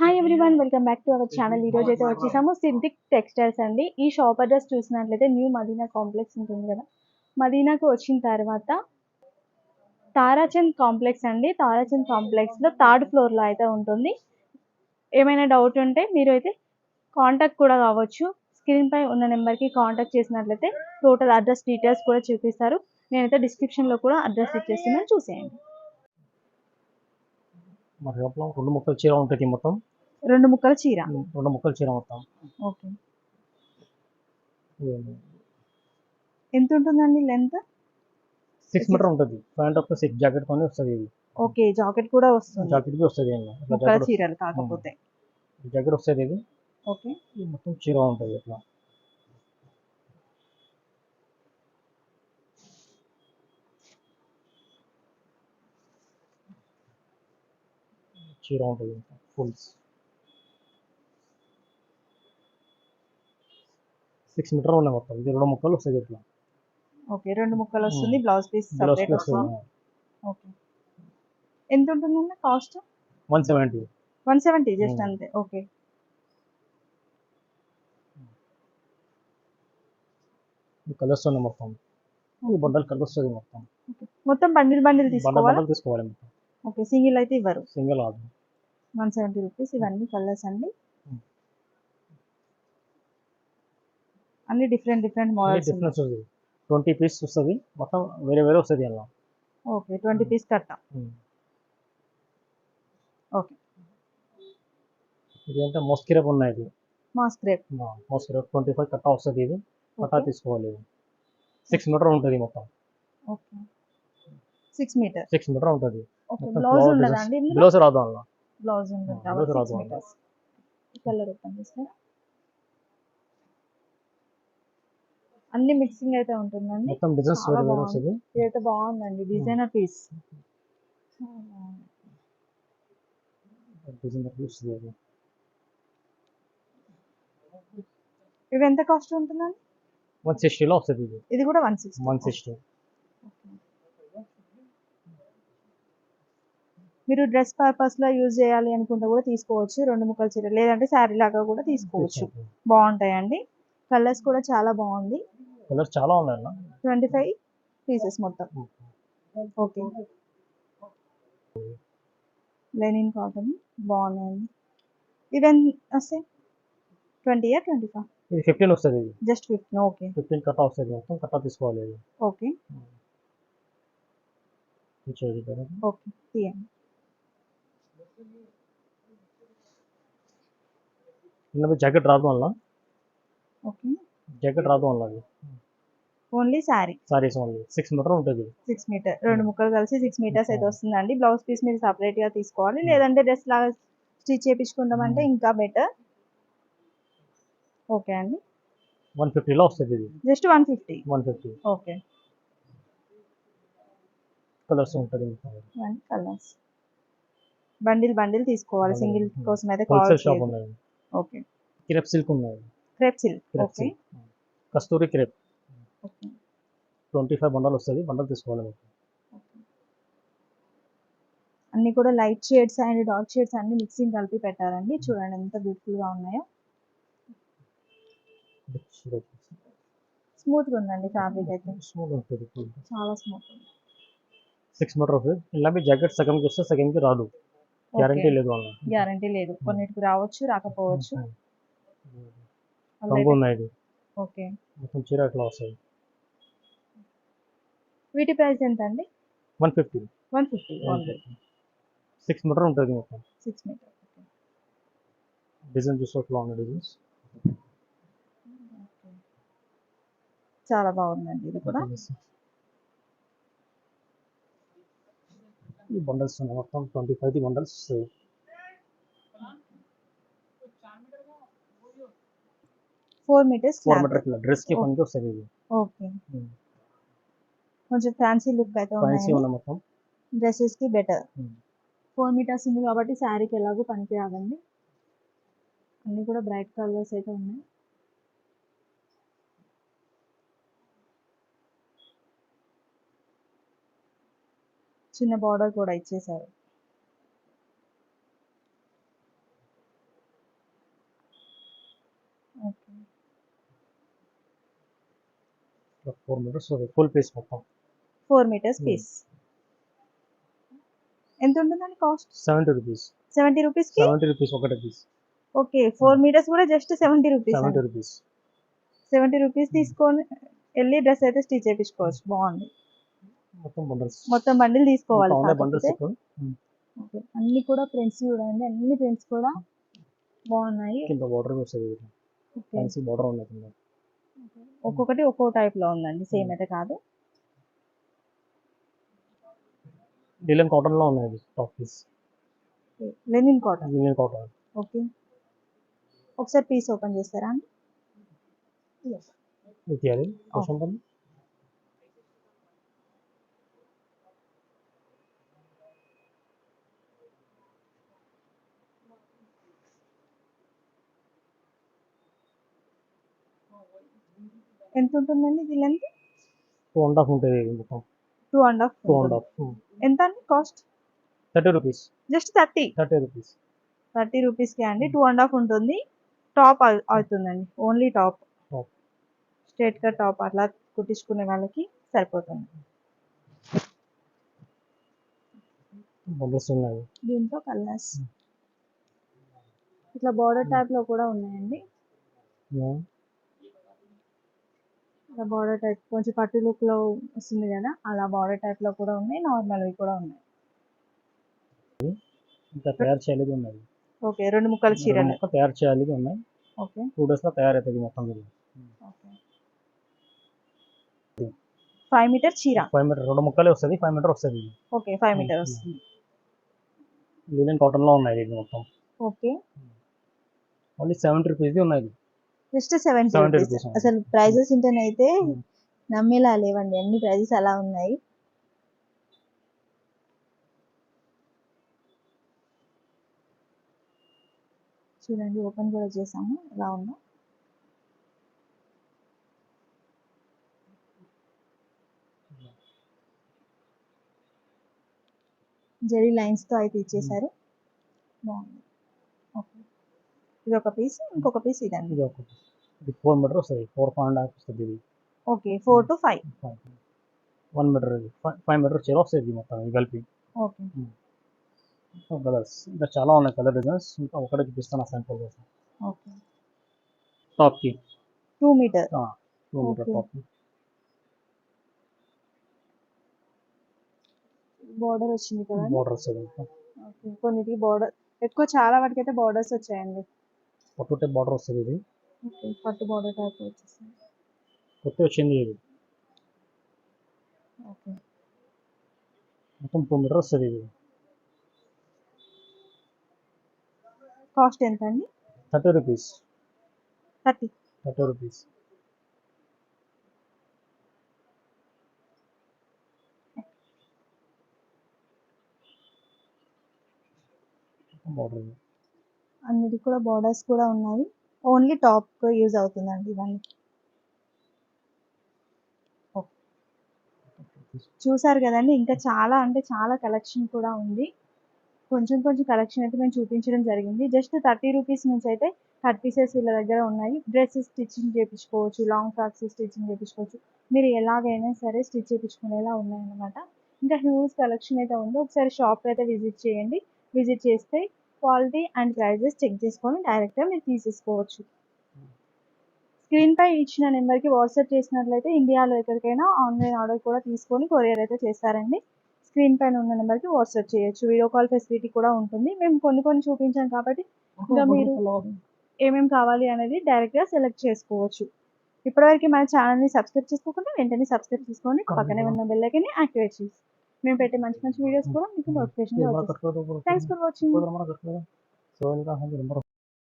Hi everyone welcome back to our channel ఈ రోజు అయితే వచ్చేసాము సింథిక్ టెక్స్టైల్స్ అండి. ఈ షాప్ అడ్రస్ చూసినట్లయితే న్యూ మదీనా కాంప్లెక్స్ ఉంటుంది కదా. మదీనాకు వచ్చిన తర్వాత తారాచంద్ కాంప్లెక్స్ అండి. తారాచంద్ కాంప్లెక్స్లో థర్డ్ ఫ్లోర్లో అయితే ఉంటుంది. ఏమైనా డౌట్ ఉంటే మీరు అయితే కాంటాక్ట్ కూడా కావచ్చు. స్క్రీన్ పై ఉన్న నెంబర్కి కాంటాక్ట్ చేసినట్లయితే టోటల్ అడ్రస్ డీటెయిల్స్ కూడా చూపిస్తారు. నేనైతే డిస్క్రిప్షన్లో కూడా అడ్రస్ ఇచ్చేస్తున్నాను. చూసేయండి. మరి లోపల రెండు ముక్కలు చీర ఉంటుంది మొత్తం. రెండు ముక్కల చీర? రెండు ముక్కలు చీర మొత్తం. ఓకే. ఎంత ఉంటుందండి లెంత్? సిక్స్ మీటర్ ఉంటుంది. ప్యాంట్ ఒక సిక్స్ జాకెట్ తోనే వస్తుంది ఇది. ఓకే జాకెట్ కూడా వస్తుంది. జాకెట్కి వస్తుంది ముక్కల చీరలు కాకపోతే. జాకెట్ వస్తుంది ఇది. ఓకే. ఇది మొత్తం చీర ఉంటుంది ఇట్లా చీర ఉంటుంది ఫుల్స్ సిక్స్ మీటర్ ఉన్నాయి మొత్తం. ఇది రెండు ముక్కలు వస్తుంది ఇట్లా. ఓకే రెండు ముక్కలు వస్తుంది. Blouse piece separate okay. ఎంత ఉంటుందండి cost one seventy one seventy just. అంతే. ఓకే. కలర్స్ ఉన్నాయి మొత్తం. ఈ బండల్ కలర్ వస్తుంది మొత్తం. మొత్తం బండిల్ బండిల్ బండల్ తీసుకోవాలా? బండల్ తీసుకోవాలి మొత్తం. ఓకే సింగిల్ అయితే ఇవ్వరు. Single order one seventy rupees ఇవన్నీ కలర్స్ అండి. Hmm. అన్ని డిఫరెంట్ డిఫరెంట్ మోడల్స్ డిఫరెన్స్ వస్తుంది ట్వంటీ పీస్ వస్తుంది. మొత్తం వేరే వేరే వస్తుంది అలా ఓకే ట్వంటీ పీస్ కట్ట. ఓకే. ఇది అంటే మోస్కిరేప్ ఉన్నాయి ఇది moss crepe moss crepe twenty five కట్టా వస్తుంది ఇది. కట్టా తీసుకోవాలి ఇది. సిక్స్ మీటర్ ఉంటుంది మొత్తం. Okay. Six meter. Six meter ఉంటుంది. బ్లౌజ్ ఉండదా. అండి బ్లౌజ్ రాదు అలా బ్లౌజ్. మీటర్స్ కలర్ ఓపెన్ చేస్తారా? అన్ని మిక్సింగ్ అయితే ఉంటుందండి. మొత్తం డిజైన్స్ చాలా వేరే వేరే బాగుంది. వస్తుంది. ఇదైతే బాగుందండి డిజైనర్ పీస్ డిజైనర్ వస్తుంది ఇది. ఎంత కాస్ట్ ఉంటుందండి? వన్ సిక్స్టీలో వస్తుంది ఇది. ఇది కూడా వన్ సిక్స్టీ వన్ సిక్స్టీ మీరు డ్రెస్ పర్పస్లో యూజ్ చేయాలి అనుకుంటే కూడా తీసుకోవచ్చు. రెండు ముక్కల చీర లేదంటే శారీ లాగా కూడా తీసుకోవచ్చు. బాగుంటాయండి. కలర్స్ కూడా చాలా బాగుంది. కలర్స్ చాలా ఉన్నాయి ట్వంటీ ఫైవ్ పీసెస్ మొత్తం. ఓకే. లెనిన్ కాటన్ బాగున్నాయండి. ఇవి ఎంత వస్తాయి ట్వంటీయా ట్వంటీ ఫైవ్ ఇది ఫిఫ్టీన్ వస్తుంది ఇది. జస్ట్ ఫిఫ్టీన్ ఓకే ఫిఫ్టీన్ కట్టా వస్తుంది మొత్తం. కట్టా తీసుకోవాలి ఇది ఓకే. ఓకే తీయండి. ఇందులో జాకెట్ రాదు వల్ల ఓకే. జాకెట్ రాదు వల్ల అది? Only sari saris only six meter ఉంటుంది సిక్స్ మీటర్ రెండు ముక్కలు కలిసి సిక్స్ మీటర్స్ అయితే వస్తుందండి. బ్లౌజ్ పీస్ మీరు separate గా తీసుకోవాలి. లేదంటే డ్రెస్ లాగా స్టిచ్ చేయించుకుంటామంటే ఇంకా బెటర్ ఓకే అండి. వన్ ఫిఫ్టీలో వస్తుంది ఇది. Just one fifty one fifty okay colours ఉంటుంది కలర్స్ బండిల్ బండిల్ తీసుకోవాలి. సింగిల్. కోసం అయితే కావాలి ఓకే. క్రేప్ సిల్క్ ఉన్నాయి crepe silk. Okay. Kasturi crepe. Okay. Twenty five bundle వస్తుంది. బండల్ తీసుకోవాలి మీకు. అన్ని కూడా light shades and dark shades అన్ని మిక్సింగ్ కలిపి పెట్టారండి చూడండి ఎంత బ్యూటిఫుల్గా ఉన్నాయో. స్మూత్గా ఉందండి ఫ్యాబ్రిక్ అయితే. స్మూత్ ఉంటుంది. చాలా స్మూత్ సిక్స్ మీటర్ ఇలా మీ జాకెట్ సగంకి వస్తే సగంకి రాదు. గ్యారంటీ లేదు గ్యారంటీ లేదు. కొన్నిటికి రావచ్చు రాకపోవచ్చు. రంగు ఉన్నాయి ఓకే. మొత్తం చీర ఎట్లా వస్తుంది వీటి ప్రైస్ ఎంత అండి one fifty one fifty. Six meter ఉంటుంది మొత్తం. సిక్స్ మీటర్ డిజైన్ చూస్తే ఎట్లా ఉన్నాయి డిజైన్స్ చాలా బాగుందండి ఇది కూడా. ఈ బండల్స్ ఉన్నాయి. మొత్తం twenty five bundles. Four meters four meter డ్రెస్కి పనికి వస్తుంది ఇది ఓకే కొంచెం ఫ్యాన్సీ లుక్ అయితే ఫ్యాన్సీ ఉన్నాయి మొత్తం. డ్రెస్సెస్కి బెటర్ Hmm. ఫోర్ మీటర్స్ ఉంది కాబట్టి శారీకి ఎలాగో పనికి రాదండి. అన్ని కూడా బ్రైట్ కలర్స్ అయితే ఉన్నాయి. చిన్న బార్డర్ కూడా ఇచ్చేసారు. Four meters full piece four meters piece ఎంత ఉంటుందండి cost seventy rupees seventy rupees seventy rupees ఒకటి పీస్ ఓకే ఫోర్ మీటర్స్ కూడా just seventy rupees seventy rupees seventy rupees తీసుకొని వెళ్ళి డ్రెస్ అయితే స్టిచ్ చేయించుకోవచ్చు బాగుంది. మొత్తం బండిల్ తీసుకోవాలి కాకపోతే. ఓకే. అన్ని కూడా ప్రింట్స్ చూడండి. అన్ని ప్రింట్స్ కూడా బాగున్నాయి. కింద బార్డర్ వస్తుంది బార్డర్ ఉన్నది. ఒక్కొక్కటి ఒక్కో టైప్లో ఉందండి. సేమ్ అయితే కాదు. డీలన్ కాటన్లో ఉన్నాయి టాప్ పీస్ లెనిన్ కాటన్ డీలన్ కాటన్ ఓకే. ఒకసారి పీస్ ఓపెన్ చేస్తారా? అండి ఇది అది ఎంత ఉంటుందండి ఇది లెంత్ టూ అండ్ హాఫ్ ఉంటుంది మొత్తం. Two and half two and half ఎంత అండి cost thirty rupees just thirty thirty rupees thirty రూపీస్కి అండి. టూ అండ్ హాఫ్ ఉంటుంది. టాప్ అవుతుందండి. Only top. స్ట్రేట్గా టాప్ అట్లా కుట్టించుకునే వాళ్ళకి సరిపోతుంది. దీంట్లో కలర్స్ ఇట్లా బార్డర్ టైప్లో కూడా ఉన్నాయండి. ఇట్లా బార్డర్ టైప్ కొంచెం పట్టు లుక్లో వస్తుంది కదా అలా బార్డర్ టైప్లో కూడా ఉన్నాయి నార్మల్ వి కూడా ఉన్నాయి. ఇంకా తయారు చేయలేదు ఉన్నాయి. ఓకే రెండు ముక్కల మొక్క తయారు చేయాలి ఉన్నాయి. ఓకే. టూ డేస్లో తయారైతుంది మొత్తం ఫైవ్ మీటర్ చీర. ఫైవ్ మీటర్ రెండు ముక్కలే వస్తుంది ఫైవ్ మీటర్ వస్తుంది. Okay five meter Hmm. వస్తుంది. లీలన్ కాటన్లో ఉన్నాయి ఇది మొత్తం. ఓకే. ఓన్లీ సెవెంటీ రూపీస్ ఉన్నాయి. Just seventy 70 rupees rupees. అసలు ప్రైజెస్ ఇంటనైతే Hmm. నమ్మేలా లేవండి. అన్ని ప్రైజెస్ అలా ఉన్నాయి. చూడండి ఓపెన్ కూడా చేసాము. ఎలా ఉందో. జెరీ లైన్స్తో అయితే ఇచ్చేసారు బాగుంది. ఇది ఒక పీస్ ఇంకొక పీస్ ఇదండి. ఇది ఒకటి ఇది ఫోర్ మీటర్ వస్తుంది. ఫోర్ అండ్ హాఫ్ వస్తుంది ఇది. Okay four to five. One meter ఇది. ఫైవ్ మీటర్ చీర వస్తుంది మొత్తం ఇది కలిపి. ఓకే. కలర్స్. ఇంకా చాలా ఉన్నాయి కలర్ డిజైన్స్. ఇంకా ఒకటే చూపిస్తాను శాంపుల్ కోసం. ఓకే. టాప్కి two metre. Two meter. టాప్కి border వచ్చింది కదండి. బార్డర్ వస్తుంది ఓకే కొన్నిటికి బార్డర్ ఎక్కువ చాలా వాటికి అయితే బార్డర్స్ వచ్చాయండి. పొట్టు బార్డర్ వస్తుంది ఇది. పట్టు బార్డర్ టైప్ వచ్చేసింది కొత్త వచ్చింది ఇది. ఓకే. మొత్తం టూ మీటర్ వస్తుంది ఇది. కాస్ట్ ఎంత అండి thirty rupees. Thirty. Thirty rupees. Border అన్నిటికి కూడా బార్డర్స్ కూడా ఉన్నాయి. ఓన్లీ టాప్ యూజ్ అవుతుందండి ఇవన్నీ. చూసారు కదండి ఇంకా చాలా అంటే చాలా కలెక్షన్ కూడా ఉంది. కొంచెం కొంచెం కలెక్షన్ అయితే మేము చూపించడం జరిగింది. జస్ట్ థర్టీ రూపీస్ నుంచి అయితే కట్ పీసెస్ వీళ్ళ దగ్గర ఉన్నాయి. డ్రెస్సెస్ స్టిచ్చింగ్ చేయించుకోవచ్చు లాంగ్ ఫ్రాక్స్ స్టిచ్చింగ్ చేయించుకోవచ్చు మీరు ఎలాగైనా సరే స్టిచ్ చేయించుకునేలా ఉన్నాయన్నమాట. ఇంకా హ్యూజ్ కలెక్షన్ అయితే ఉందో. ఒకసారి షాప్ అయితే విజిట్ చేయండి. విజిట్ చేస్తే క్వాలిటీ అండ్ ప్రైజెస్ చెక్ చేసుకొని డైరెక్ట్గా మీరు తీసేసుకోవచ్చు. స్క్రీన్ పై ఇచ్చిన నెంబర్కి వాట్సాప్ చేసినట్లయితే ఇండియాలో ఎక్కడికైనా ఆన్లైన్ ఆర్డర్ కూడా తీసుకొని కొరియర్ అయితే చేస్తారండి. స్క్రీన్ పైన ఉన్న నెంబర్కి వాట్సాప్ చేయొచ్చు. వీడియో కాల్ ఫెసిలిటీ కూడా ఉంటుంది. మేము కొన్ని కొన్ని చూపించాం కాబట్టి ఇంకా మీరు ఏమేమి కావాలి అనేది డైరెక్ట్గా సెలెక్ట్ చేసుకోవచ్చు. ఇప్పటివరకు మన ఛానల్ని సబ్స్క్రైబ్ చేసుకోకుండా వెంటనే సబ్స్క్రైబ్ చేసుకొని పక్కనే ఉన్న బెల్ ఐకాన్ని యాక్టివేట్ చేసి మేము పెట్టే మంచి మంచి వీడియోస్ కూడా మీకు notification thanks for watching so ఇంకా నెంబర్